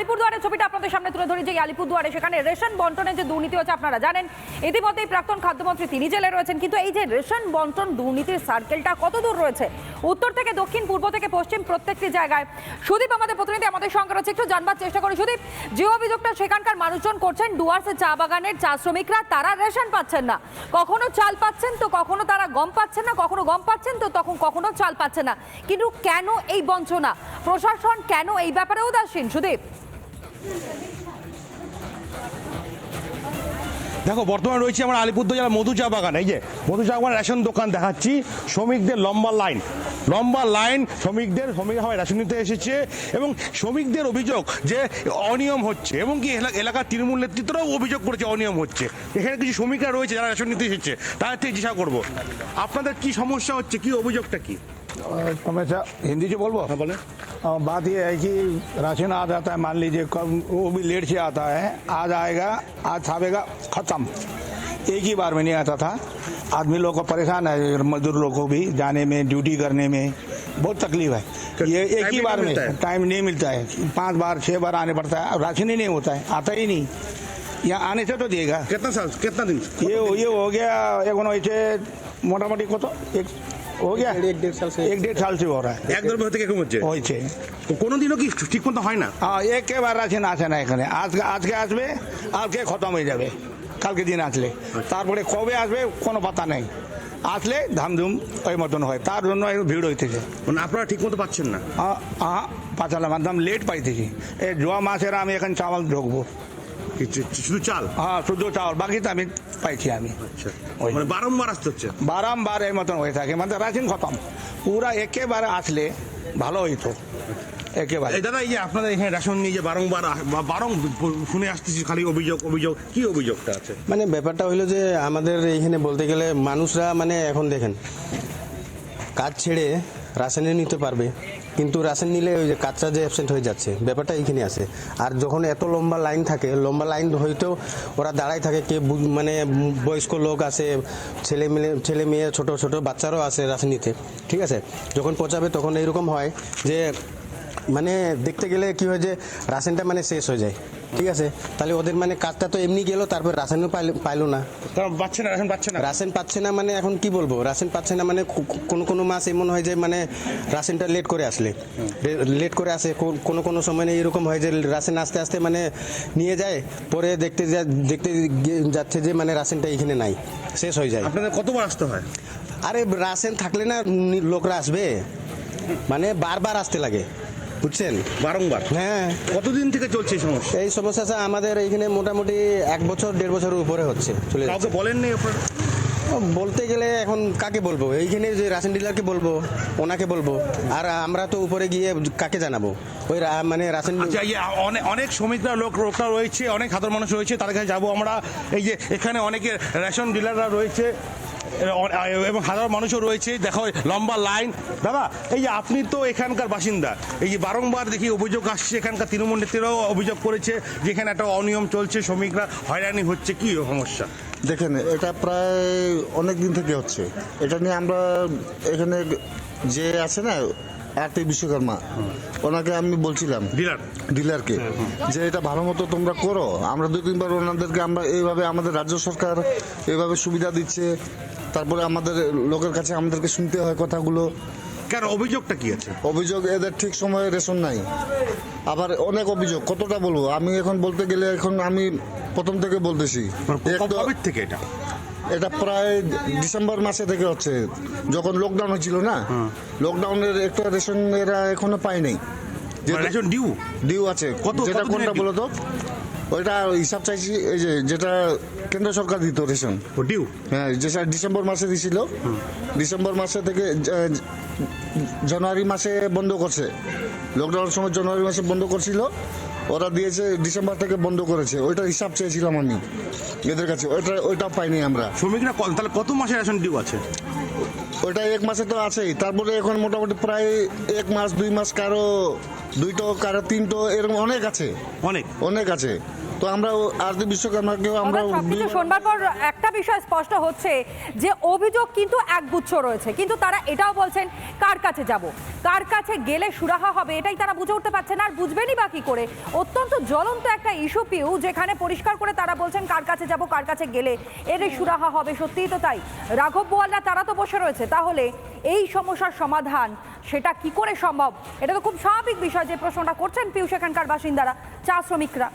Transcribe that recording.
আলিপুরদুয়ারের ছবিটা আপনাদের সামনে তুলে ধরি, যে আলিপুরদুয়ারে সেখানে রেশন বন্টনের যে দুর্নীতি হচ্ছে আপনারা জানেন, ইতিমধ্যেই প্রাক্তন খাদ্যমন্ত্রী তিনি জেলে রয়েছেন, কিন্তু এই যে রেশন বন্টন দুর্নীতির সার্কেলটা কত দূর রয়েছে? উত্তর থেকে দক্ষিণ, পূর্ব থেকে পশ্চিম প্রত্যেকটি জায়গায়। সুদীপ, আমাদের প্রতিনিধি আমাদের সঙ্গে রয়েছে, একটু জানবার চেষ্টা করি। সুদীপ, যে অভিযোগটা সেখানকার মানুষজন করছেন ডুয়ার্সের চা বাগানের চা শ্রমিকরা, তারা রেশন পাচ্ছেন না। কখনো চাল পাচ্ছেন তো, কখনো তারা গম পাচ্ছেন না, কখনো গম পাচ্ছেন তো, তখন কখনো চাল পাচ্ছে না। কিন্তু কেন এই বঞ্চনা? প্রশাসন কেন এই ব্যাপারে উদাসীন? সুদীপ। দেখো বর্তমানে রয়েছে আমার আলিপুরদ জেলার মধু চা বাগান। এই যে মধু চা বাগান রেশন দোকান দেখাচ্ছি। শ্রমিকদের লম্বা লাইন। লম্বা লাইন শ্রমিকদের শ্রমিক হয় রেশন নিতে এসেছে এবং শ্রমিকদের অভিযোগ যে অনিয়ম হচ্ছে এবং কি এলাকার তৃণমূল নেতৃত্বরাও অভিযোগ করেছে অনিয়ম হচ্ছে। এখানে কিছু শ্রমিকরা রয়েছে যারা রেশন নিতে এসেছে। তাদের থেকে জিজ্ঞাসা করব। আপনাদের কি সমস্যা হচ্ছে? কি অভিযোগটা কি? সমস্যা হিন্দিতে বলব? হ্যাঁ, বলে बात यह है कि राशन आ जाता है मान लीजिए कब वो भी लेट से आता है आज आएगा आज छापेगा ख़त्म। एक ही बार में नहीं आता था। आदमी लोग को परेशान है मजदूर लोग को भी जाने में ड्यूटी करने में। बहुत तकलीफ़ है। तो ये एक ही बार में टाइम नहीं मिलता है। पाँच बार छः बार आने पड़ता है। अब राशन ही नहीं होता है। आता ही नहीं। यहाँ आने से तो देगा। कितना साल कितना दिन? ये ये हो गया एक मोटा मोटी को तो एक हो गया एक डेढ़ साल से एक डेढ़ साल से हो रहा है এক দেড় বছর থেকে এরকম হচ্ছে হয়েছে তো কোনোদিনও কি ঠিক মতো হয় না হ্যাঁ একেবারে রাশন আসে না এখানে আজকে আজকে আসবে আজকে খতম হয়ে যাবে কালকে দিন আসলে তারপরে কবে আসবে কোনো পাতা নেই আসলে ধামধুম ওই মতন হয় তার জন্য একটু ভিড় হইতেছে মানে আপনারা ঠিক মতো পাচ্ছেন না হ্যাঁ পাঁচালাম একদম লেট পাইতেছি এই জোয়া মাসের আমি এখন চাওয়াল ঢুকবো কিছু- শুধু চাল? হ্যাঁ শুধু চাওয়াল বাকি তো আমি পাইছি আমি। আচ্ছা। মানে বারংবার আসতে হচ্ছে? বারম্বার এই মতন হয়ে থাকে। মানে রাশন খতম। পুরা একেবারে আসলে ভালো হইতো। একেবারে। দাদা এই যে আপনাদের এখানে রেশন নিয়ে যে বারংবার বারং শুনে আসতেছি খালি অভিযোগ অভিযোগ। কি অভিযোগটা আছে? মানে ব্যাপারটা হইল যে আমাদের এইখানে বলতে গেলে মানুষরা মানে এখন দেখেন কাজ ছেড়ে রাসায়নিক নিতে পারবে। কিন্তু রাসেল নিলে ওই যে কাজটা যে অ্যাবসেন্ট হয়ে যাচ্ছে, ব্যাপারটা এইখানে আছে। আর যখন এত লম্বা লাইন থাকে, লম্বা লাইন হইতেও ওরা দাঁড়াই থাকে, কে মানে বয়স্ক লোক আছে, ছেলে মেয়ে ছেলে মেয়ে, ছোট ছোট বাচ্চারাও আছে নিতে, ঠিক আছে? যখন পচাবে তখন এইরকম হয় যে মানে দেখতে গেলে কি হয় যে রাসায়নটা মানে শেষ হয়ে যায়। ঠিক আছে? তাহলে ওদের মানে কাজটা তো এমনি গেল তারপর রাসায়নও পাইল- না। পাচ্ছে না রেশন পাচ্ছে না। রাশন পাচ্ছে না মানে এখন কি বলব? রাশন পাচ্ছে না মানে কোনো কোনো মাস এমন হয় যে মানে রাশনটা লেট করে আসলে। লেট করে আসে কোনো কোনো সময় এরকম হয় যে রাশন আস্তে আস্তে মানে নিয়ে যায় পরে দেখতে দেখতে যাচ্ছে যে মানে রাশনটা এখানে নাই শেষ হয়ে যায়। আপনাদের কতবার আসতে হয়? আরে রাশন থাকলে না লোকরা আসবে। মানে বারবার আসতে লাগে। বুঝছেন? বারংবার। হ্যাঁ। কতদিন থেকে চলছে এই সমস্যা? এই সমস্যাটা আমাদের এইখানে মোটামুটি এক বছর দেড় বছরের উপরে হচ্ছে চলে। কাউকে বলেন নেই বলতে গেলে এখন কাকে বলব? এইখানে যে রাশন ডিলারকে বলব ওনাকে বলব। আর আমরা তো উপরে গিয়ে কাকে জানাব? ওই মানে রাশন আচ্ছা অনেক অনেক শ্রমিকরা লোক লোকরা রয়েছে অনেক সাধারণ মানুষ রয়েছে তাদের কাছে যাব আমরা। এই যে এখানে অনেকে রেশন ডিলাররা রয়েছে। এবং সাধারণ মানুষও রয়েছে। দেখো লম্বা লাইন। দাদা এই যে আপনি তো এখানকার বাসিন্দা এই যে বারংবার দেখি অভিযোগ আসছে এখানকার তৃণমূল নেত্রীরাও অভিযোগ করেছে যে এখানে একটা অনিয়ম চলছে শ্রমিকরা হয়রানি হচ্ছে কি সমস্যা? দেখেন এটা প্রায় অনেক দিন থেকে হচ্ছে। এটা নিয়ে আমরা এখানে যে আছে না আরটি বিশ্বকর্মা ওনাকে আমি বলছিলাম ডিলার। ডিলারকে যে এটা ভালো মতো তোমরা করো। আমরা দুই তিনবার ওনাদেরকে আমরা এইভাবে আমাদের রাজ্য সরকার এইভাবে সুবিধা দিচ্ছে। তারপরে আমাদের লোকের কাছে আমাদেরকে শুনতে হয় কথাগুলো। কেন অভিযোগটা কি আছে? অভিযোগ এদের ঠিক সময়ে রেশন নাই। আবার অনেক অভিযোগ কতটা বলব? আমি এখন বলতে গেলে এখন আমি প্রথম থেকে বলতেছি। কবে থেকে এটা? এটা প্রায় ডিসেম্বর মাসে থেকে হচ্ছে। যখন লকডাউন হয়েছিল না লকডাউনের একটা রেশন এরা এখনও পায় নাই। মানে রেশন ডিউ ডিউ আছে। কত- যেটা কোনটা বলো তো ওইটা হিসাব চাইছি এই যে যেটা কেন্দ্র সরকার দিত রেশন। ও ডিউ? হ্যাঁ যেটা ডিসেম্বর মাসে দিছিল। ডিসেম্বর মাসে থেকে জানুয়ারি মাসে বন্ধ করছে। লকডাউনের সময় জানুয়ারি মাসে বন্ধ করছিল। ওরা দিয়েছে ডিসেম্বর থেকে বন্ধ করেছে। ওইটা হিসাব চেয়েছিলাম আমি এদের কাছে। ওইটা ওইটা পাইনি আমরা। শ্রমিকরা তাহলে কত মাসে রেশন ডিউ আছে? ওইটা এক মাসে তো আছেই। তারপরে এখন মোটামুটি প্রায় এক মাস দুই মাস কারও দুইটো কারও তিনটো এরকম অনেক আছে। অনেক? অনেক আছে। তো আমরা আরতি বিশ্বকর্মাকেও আমরা শোনবার পর একটা বিষয় স্পষ্ট হচ্ছে যে অভিযোগ কিন্তু একগুচ্ছ রয়েছে। কিন্তু তারা এটাও বলছেন কার কাছে যাব? কার কাছে গেলে সুরাহা হবে? এটাই তারা বুঝে উঠতে পারছে না। আর বুঝবেনই বা কি করে? অত্যন্ত জ্বলন্ত একটা ইস্যু পিউ যেখানে পরিষ্কার করে তারা বলছেন কার কাছে যাব কার কাছে গেলে এর সুরাহা হবে। সত্যিই তো তাই। রাঘব বোয়ালরা তারা তো বসে রয়েছে। তাহলে এই সমস্যার সমাধান সেটা কি করে সম্ভব? এটা তো খুব স্বাভাবিক বিষয় যে প্রশ্নটা করছেন পিউ সেখানকার বাসিন্দারা চা শ্রমিকরা।